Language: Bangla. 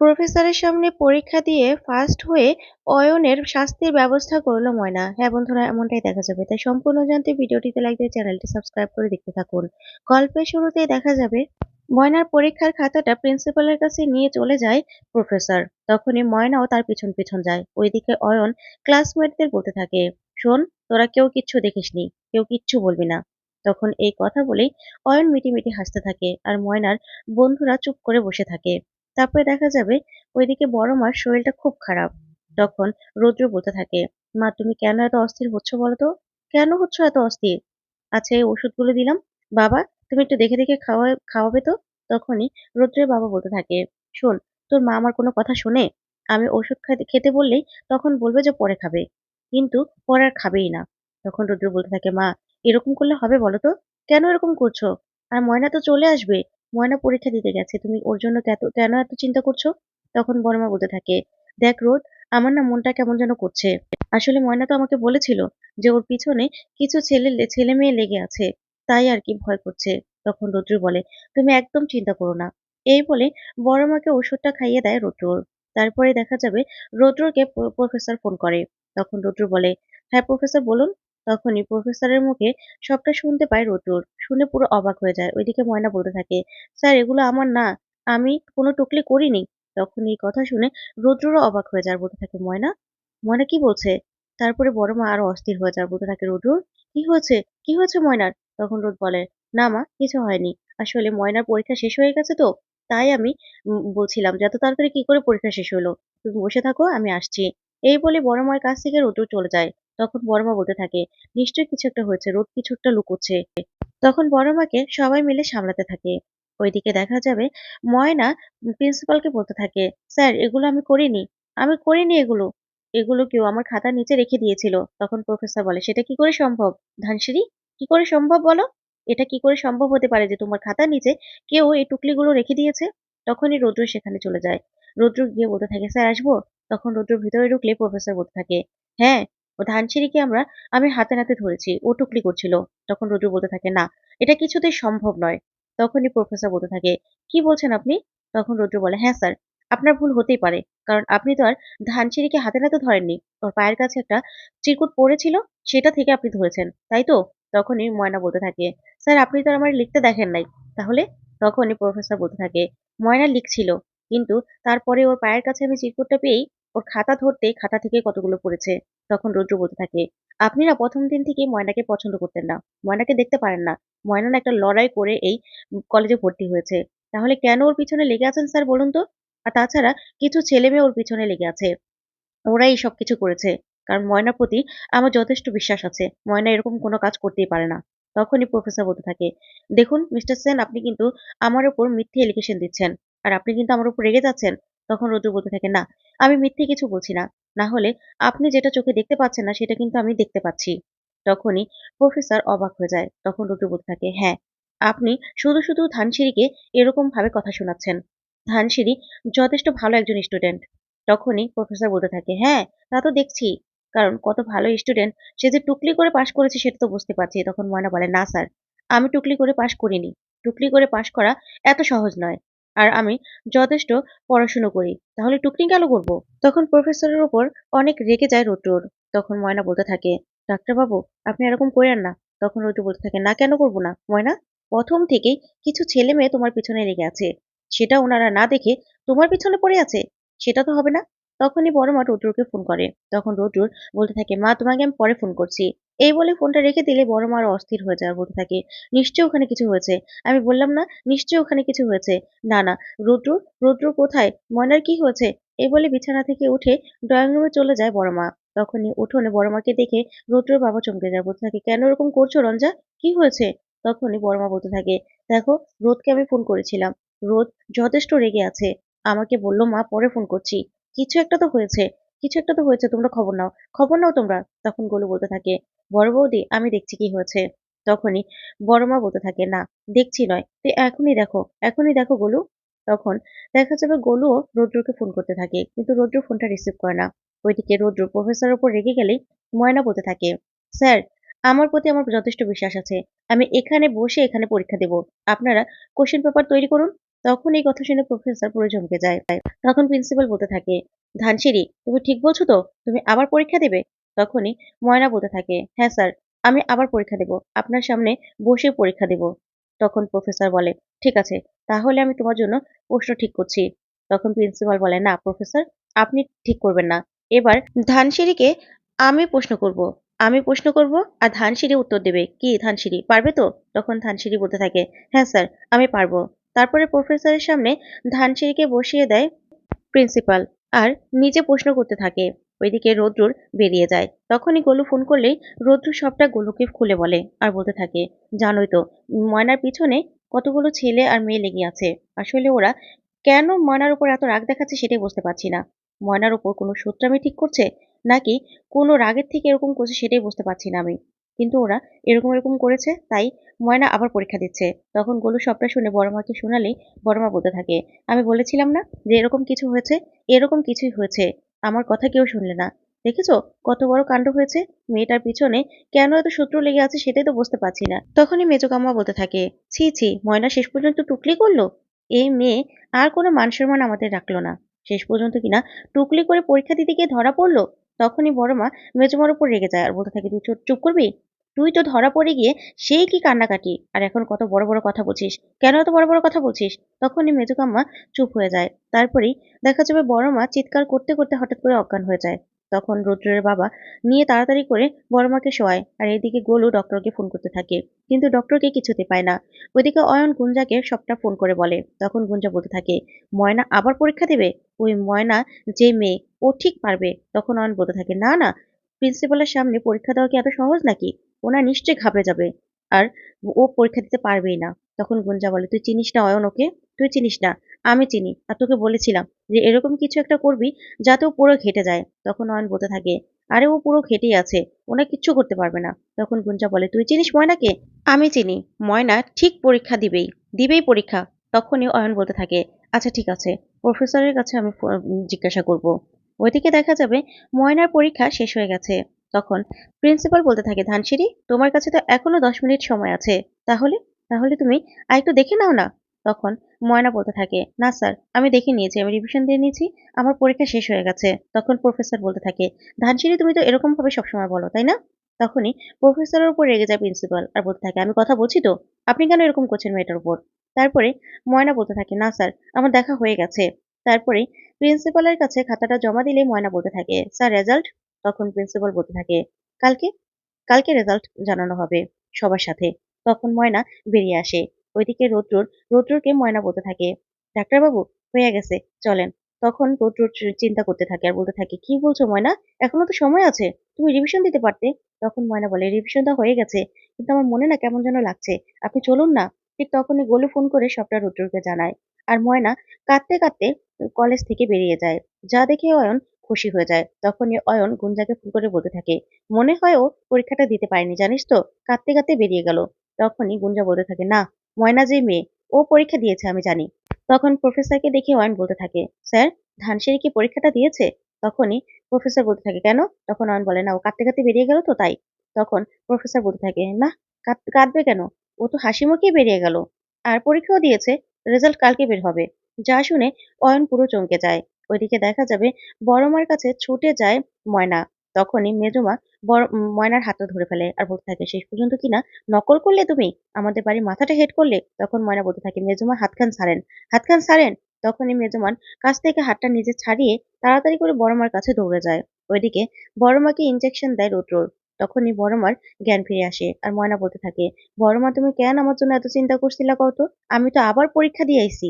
প্রফেসরের সামনে পরীক্ষা দিয়ে ফার্স্ট হয়ে অয়নের শাস্তির ব্যবস্থা করল ময়না। হ্যাঁ বন্ধুরা, এমনটাই দেখা যাবে। তাই সম্পূর্ণ জানতে ভিডিওটিতে লাইক দিয়ে চ্যানেলটি সাবস্ক্রাইব করে দেখতে থাকুন। গল্পের শুরুতেই দেখা যাবে, ময়নার পরীক্ষার খাতাটা প্রিন্সিপালের কাছে নিয়ে চলে যায় প্রফেসর তখনই ময়নাও তার পিছন পিছন যায়। ওইদিকে অয়ন ক্লাসমেটদের বলতে থাকে, শোন, তোরা কেউ কিচ্ছু দেখিসনি, কেউ কিচ্ছু বলবি না। তখন এই কথা বলেই অয়ন মিটিমিটি হাসতে থাকে আর ময়নার বন্ধুরা চুপ করে বসে থাকে। তারপরে দেখা যাবে ওইদিকে বড় মার শরীরটা খুব খারাপ। তখন রৌদ্র বলতে থাকে, মা, তুমি কেন এত অস্থির হচ্ছ বলো তো কেন হচ্ছ এত অস্থির? আচ্ছা এই ওষুধগুলো দিলাম। বাবা, তুমি একটু দেখে দেখে খাওয়া খাওয়াবে তো? তখনই রৌদ্রের বাবা বলতে থাকে, শোন, তোর মা আমার কোনো কথা শুনে? আমি ওষুধ খেতে বললেই তখন বলবে যে পরে খাবে। কিন্তু পরে আর খাবেই না। তখন রৌদ্র বলতে থাকে, মা, এরকম করলে হবে বলো তো কেন এরকম করছ? আর ময়না তো চলে আসবে। ময়না পরীক্ষা দিতে গেছে। তুমি ওর জন্য কেন এত চিন্তা করছ? তখন বড়মা বলতে থাকে, দেখ রোদ, আমার না মনটা কেমন যেন করছে। আসলে ময়না তো আমাকে বলেছিল যে ওর পিছনে কিছু ছেলে ছেলে মেয়ে লেগে আছে, তাই আর কি ভয় করছে। তখন রুদ্র বলে, তুমি একদম চিন্তা করো না। এই বলে বড় মাকে ওষুধটা খাইয়ে দেয় রুদ্র। তারপরে দেখা যাবে রুদ্রকে প্রফেসর ফোন করে। তখন রুদ্র বলে হ্যাঁ প্রফেসর, বলুন। তখনই প্রফেসরের মুখে সবটা শুনতে পায় রুদ্র শুনে পুরো অবাক হয়ে যায়। ওইদিকে ময়না বলতে থাকে, স্যার, এগুলো আমার না। আমি কোনো টুকলি করিনি। তখন এই কথা শুনে রুদ্রও অবাক হয়ে যায়, বলতে থাকে, ময়না ময়না কি বলছে? তারপরে বড় মা আরও অস্থির হয়ে যায়, বলতে থাকে রুদ্র কি হয়েছে? কি হয়েছে ময়নার? তখন রোদ বলে, না মা, কিছু হয়নি। আসলে ময়নার পরীক্ষা শেষ হয়ে গেছে তো, তাই আমি বলছিলাম যে এত তাড়াতাড়ি কি করে পরীক্ষা শেষ হলো? তুমি বসে থাকো, আমি আসছি। এই বলে বড় মায়ের কাছ থেকে রুদ্র চলে যায়। তখন বড় মা বলতে থাকে, নিশ্চয়ই কিছু একটা হয়েছে, রোদ কিছু একটা লুকোচ্ছে। তখন বড় মাকে সবাই মিলে সামলাতে থাকে। ওইদিকে দেখা যাবে ময়না প্রিন্সিপালকে বলতে থাকে, স্যার, এগুলো আমি করিনি আমি করিনি এগুলো। এগুলো কেউ আমার খাতার নিচে রেখে দিয়েছিল। তখন প্রফেসর বলে, সেটা কি করে সম্ভব? ধানসিঁড়ি? কি করে সম্ভব বলো? এটা কি করে সম্ভব হতে পারে যে তোমার খাতার নিচে কেউ এই টুকলিগুলো রেখে দিয়েছে? তখনই রৌদ্র সেখানে চলে যায়। রৌদ্র গিয়ে বলতে থাকে, স্যার, আসব? তখন রৌদ্র ভিতরে ঢুকলে প্রফেসর বলতে থাকে হ্যাঁ ও ধানসিঁড়িকে আমরা, আমি হাতে নাতে ধরেছি, ও টুকলি করছিল। তখন রৌদ্র বলতে থাকে, না, এটা কিছুতেই সম্ভব নয়। তখনই প্রফেসর বলতে থাকে, কি বলছেন আপনি? তখন রৌদ্র বলে হ্যাঁ স্যার, আপনার ভুল হতেই পারে, কারণ আপনি তো আর ধানসিঁড়িকে হাতে নাতে ধরেননি। ওর পায়ের কাছে একটা চিরকুট পড়েছিল, সেটা থেকে আপনি ধরেছেন, তাই তো? তখনই ময়না বলতে থাকে, স্যার, আপনি তো আমার লিখতে দেখেন নাই। তাহলে? তখনই প্রফেসর বলতে থাকে, ময়না লিখছিল, কিন্তু তারপরে ওর পায়ের কাছে আমি চিরকুটটা পেয়েই, ওর খাতা ধরতেই খাতা থেকে কতগুলো পড়েছে? তখন রৌদ্র বলতে থাকে আপনি না প্রথম দিন থেকেই ময়নাকে পছন্দ করতেন না। ময়নাকে দেখতে পারেন না। ময়না একটা লড়াই করে এই কলেজে ভর্তি হয়েছে। তাহলে কেন ওর পিছনে লেগে আছেন স্যার বলুন তো? আর তাছাড়া কিছু ছেলে মেয়ে ওর পিছনে লেগে আছে। ওরাই সব কিছু করেছে। কারণ ময়নার প্রতি আমার যথেষ্ট বিশ্বাস আছে। ময়না এরকম কোনো কাজ করতেই পারে না। তখনই প্রফেসর বলতে থাকে, দেখুন, মিস্টার সেন, আপনি কিন্তু আমার উপর মিথ্যে এলিগেশন দিচ্ছেন। আর আপনি কিন্তু আমার উপর রেগে যাচ্ছেন। তখন রোদ্র বলতে থাকে, না, আমি মিথ্যে কিছু বলছি না। না হলে আপনি যেটা চোখে দেখতে পাচ্ছেন না, সেটা কিন্তু আমি দেখতে পাচ্ছি। তখনই প্রফেসর অবাক হয়ে যায়। তখন রুদ্র বলতে থাকে হ্যাঁ আপনি শুধু শুধু ধানসিঁড়িকে এরকম ভাবে কথা শোনাচ্ছেন। ধানসিঁড়ি যথেষ্ট ভালো একজন স্টুডেন্ট তখনই প্রফেসর বলতে থাকে হ্যাঁ তা তো দেখছি। কারণ কত ভালো স্টুডেন্ট সে যে টুকলি করে পাশ করেছে সেটা তো বুঝতে পারছি। তখন ময়না বলে, না স্যার আমি টুকলি করে পাশ করিনি। টুকলি করে পাশ করা এত সহজ নয়। আর আমি যথেষ্ট পড়াশুনো করি। তাহলে টুকনি কেন করব? তখন প্রফেসরের ওপর অনেক রেগে যায় রোটুর তখন ময়না বলতে থাকে, ডাক্তারবাবু, আপনি এরকম করেন না। তখন রোটু বলতে থাকে, না, কেন করব না? ময়না, প্রথম থেকেই কিছু ছেলে মেয়ে তোমার পিছনে লেগে আছে। সেটা ওনারা না দেখে তোমার পিছনে পড়ে আছে। সেটা তো হবে না। তখনই বড় মা রুদ্রকে ফোন করে। তখন রুদ্র বলতে থাকে, মা, তোমাকে আমি পরে ফোন করছি। এই বলে ফোনটা রেখে দিলে বড় মা আরও অস্থির হয়ে যায়। আর বলতে থাকে, নিশ্চয়ই ওখানে কিছু হয়েছে। আমি বললাম, না, নিশ্চয়ই ওখানে কিছু হয়েছে। না না, রুদ্র রুদ্র কোথায়? ময়নার কি হয়েছে? এই বলে বিছানা থেকে উঠে ড্রয়িং রুমে চলে যায় বড় মা। তখনই উঠোনে বড় মাকে দেখে রুদ্রর বাবা চমকে যায়। বলতে থাকে, কেন এরকম করছ রঞ্জা? কি হয়েছে? তখনই বড় মা বলতে থাকে, দেখো, রোদকে আমি ফোন করেছিলাম। রোদ যথেষ্ট রেগে আছে। আমাকে বলল, মা, পরে ফোন করছি। কিছু একটা তো হয়েছে, কিছু একটা তো হয়েছে, তোমরা খবর নাও। খবর নাও তোমরা, তখন গোলু বলতে থাকে, বড় বৌদি, আমি দেখছি কি হয়েছে। তখনই বড় মা বলতে থাকে, না, দেখছি নয়, তুই এখনই দেখো এখনই দেখো গোলু। তখন দেখা যাবে গোলুও রৌদ্রকে ফোন করতে থাকে, কিন্তু রৌদ্র ফোনটা রিসিভ করে না। ওইদিকে রৌদ্র প্রফেসরের ওপর রেগে গেলেই ময়না বলতে থাকে, স্যার, আমার প্রতি আমার যথেষ্ট বিশ্বাস আছে, আমি এখানে বসে এখানে পরীক্ষা দেব। আপনারা কোশ্চেন পেপার তৈরি করুন তখন এই কথা শুনে প্রফেসর পুরো চমকে যায়। তখন প্রিন্সিপাল বলতে থাকে, ধানসিঁড়ি, তুমি ঠিক বলছো তো? তুমি আবার পরীক্ষা দেবে? তখনই ময়না বলতে থাকে হ্যাঁ স্যার, আমি আবার পরীক্ষা দেব। আপনার সামনে বসে পরীক্ষা দেব। তখন প্রফেসর বলে, ঠিক আছে, তাহলে আমি তোমার জন্য প্রশ্ন ঠিক করছি। তখন প্রিন্সিপাল বলে, না প্রফেসর আপনি ঠিক করবেন না। এবার ধানসিঁড়িকে আমি প্রশ্ন করব। আমি প্রশ্ন করব আর ধানসিঁড়ি উত্তর দেবে। কি ধানসিঁড়ি, পারবে তো? তখন ধানসিঁড়ি বলতে থাকে হ্যাঁ স্যার, আমি পারব। তারপরে প্রফেসরের সামনে ধানসিঁড়িকে বসিয়ে দেয় প্রিন্সিপাল আর নিজে প্রশ্ন করতে থাকে। ওইদিকে রৌদ্রুর বেরিয়ে যায়। তখনই গোলু ফোন করলেই রৌদ্র সবটা গোলুকে খুলে বলে আর বলতে থাকে, জানোই তো, ময়নার পিছনে কতগুলো ছেলে আর মেয়ে লেগে আছে। আসলে ওরা কেন ময়নার উপর এত রাগ দেখাচ্ছে সেটাই বুঝতে পারছি না। ময়নার উপর কোনো সূত্র আমি ঠিক করছে? নাকি কোনো রাগের থেকে এরকম করছে সেটাই বুঝতে পারছি না আমি। কিন্তু ওরা এরকম এরকম করেছে, তাই ময়না আবার পরীক্ষা দিচ্ছে। তখন গোলু সবটা শুনে বড় মাকে শোনালেই বড় মা বলতে থাকে, আমি বলেছিলাম না যে এরকম কিছু হয়েছে? এরকম কিছুই হয়েছে। আমার কথা কেউ শুনলে না। দেখেছ কত বড় কাণ্ড হয়েছে? মেয়েটার পিছনে কেন এত শত্রু লেগে আছে সেটাই তো বুঝতে পারছি না। তখনই মেজকাম্মা বলতে থাকে, ছি ছি, ময়না শেষ পর্যন্ত টুকলি করল? এই মেয়ে আর কোনো মান সম্মান আমাদের রাখল না। শেষ পর্যন্ত কিনা টুকলি করে পরীক্ষা দিতে গিয়ে ধরা পড়ল? তখনই বড় মা মেজমার উপর রেগে যায় আর বলতে থাকে, তুই চুপ- করবি? তুই তো ধরা পড়ে গিয়ে সেই কি কান্নাকাটি? আর এখন কত বড় বড় কথা বলছিস? কেন এত বড় বড় কথা বলছিস? তখনই মেজকাম্মা চুপ হয়ে যায়। তারপরেই দেখা যাবে বড় মা চিৎকার করতে করতে হঠাৎ করে অজ্ঞান হয়ে যায়। তখন রুদ্রের বাবা নিয়ে তাড়াতাড়ি করে বড় মাকে শোয়ায় আর এদিকে গোলু ডক্টরকে ফোন করতে থাকে। কিন্তু ডক্টরকে কিছুতে পায় না। ওইদিকে অয়ন গুঞ্জাকে সবটা ফোন করে বলে। তখন গুঞ্জা বলতে থাকে, ময়না আবার পরীক্ষা দেবে? ওই ময়না যে মেয়ে ও ঠিক পারবে? তখন অয়ন বলতে থাকে, না না প্রিন্সিপালের সামনে পরীক্ষা দেওয়া কি এত সহজ নাকি? ওনা নিশ্চয়ই ঘাবড়ে যাবে। আর ও পরীক্ষা দিতে পারবেই না। তখন গুঞ্জা বলে, তুই চিনিস না অয়ন ওকে? তুই চিনিস না, আমি চিনি আর তোকে বলেছিলাম যে এরকম কিছু একটা করবি যাতে ও পুরো ঘেটে যায়। তখন অয়ন বলতে থাকে, আরে ও পুরো ঘেটেই আছে, ওনা কিচ্ছু করতে পারবে না। তখন গুঞ্জা বলে, তুই চিনিস ময়নাকে? আমি চিনি, ময়না ঠিক পরীক্ষা দিবেই দিবেই পরীক্ষা। তখনই অয়ন বলতে থাকে আচ্ছা ঠিক আছে, প্রফেসরের কাছে আমি জিজ্ঞাসা করব। ওইদিকে দেখা যাবে ময়নার পরীক্ষা শেষ হয়ে গেছে। তখন প্রিন্সিপাল বলতে থাকে, ধানসিঁড়ি, তোমার কাছে তো এখনও দশ মিনিট সময় আছে। তাহলে তাহলে তুমি আরেকটু দেখে নাও না? তখন ময়না বলতে থাকে, না স্যার, আমি দেখে নিয়েছি, আমি রিভিশন দিয়ে নিয়েছি, আমার পরীক্ষা শেষ হয়ে গেছে। তখন প্রফেসর বলতে থাকে, ধানসিঁড়ি তুমি তো এরকম ভাবে সবসময় বলো, তাই না? তখনই প্রফেসরের উপর রেগে যায় প্রিন্সিপাল আর বলতে থাকে, আমি কথা বলছি তো, আপনি কেন এরকম করছেন মেয়েটার উপর? তারপরে ময়না বলতে থাকে, না স্যার, আমার দেখা হয়ে গেছে। তারপরে প্রিন্সিপালের কাছে খাতাটা জমা দিলে ময়না বলতে থাকে, স্যার রেজাল্ট তখন প্রিন্সিপাল বলতে থাকে, কালকে কালকে রেজাল্ট জানানো হবে সবার সাথে। তখন ময়না বেরিয়ে আসে। ওইদিকে রৌদ্রুর, রৌদ্রুরকে ময়না বলতে থাকে, ডাক্তারবাবু, হয়ে গেছে, চলেন। তখন রৌদ্রুর চিন্তা করতে থাকে আর বলতে থাকে, কি বলছো ময়না? এখনও তো সময় আছে, তুমি রিভিশন দিতে পারতে? তখন ময়না বলে রিভিশনটা হয়ে গেছে, কিন্তু আমার মনে না কেমন যেন লাগছে, আপনি চলুন না। ঠিক তখনই গোলু ফোন করে সবটা রৌদ্রুরকে জানায়। আর ময়না কাঁদতে কাঁদতে কলেজ থেকে বেরিয়ে যায়। যা দেখে অয়ন খুশি হয়ে যায়। তখনই অয়ন গুঞ্জাকে ফোন করে বলতে থাকে, মনে হয় ও পরীক্ষাটা দিতে পারেনি, জানিস তো? কাঁদতে কাঁদতে বেরিয়ে গেল। তখনই গুঞ্জা বলতে থাকে, না, ময়না যে মেয়ে, ও পরীক্ষা দিয়েছে, আমি জানি। তখন প্রফেসরকে দেখে অয়ন বলতে থাকে, স্যার, ধানসিঁড়ি কি পরীক্ষাটা দিয়েছে? তখনই প্রফেসর বলতে থাকে, কেন? তখন অয়ন বলে, না, ও কাঁদতে কাঁদতে বেরিয়ে গেল তো, তাই। তখন প্রফেসর বলতে থাকে, না, কাঁদ- কাঁদবে কেন? ও তো হাসি মুখেই বেরিয়ে গেল। আর পরীক্ষাও দিয়েছে রেজাল্ট কালকে বের হবে। যা শুনে অয়ন পুরো চমকে যায়। ওইদিকে দেখা যাবে বড় মার কাছে ছুটে যায় ময়না। তখনই মেজমা বড় ময়নার হাতটা ধরে ফেলে আর বলতে থাকে, শেষ পর্যন্ত কিনা নকল করলে তুমি? আমাদের বাড়ির মাথাটা হেড করলে? তখন ময়না বলতে থাকে, মেজমা হাতখান ছাড়েন হাতখান ছাড়েন। তখনই মেজমান কাছ থেকে হাতটা নিজে ছাড়িয়ে তাড়াতাড়ি করে বড় মার কাছে দৌড়ে যায়। ওইদিকে বড় মাকে ইঞ্জেকশন দেয় রুদ্রর। তখনই বড় মার জ্ঞান ফিরে আসে আর ময়না বলতে থাকে বড় মা তুমি কেন আমার জন্য এত চিন্তা করছিলা কত আমি তো আবার পরীক্ষা দিয়ে আইছি।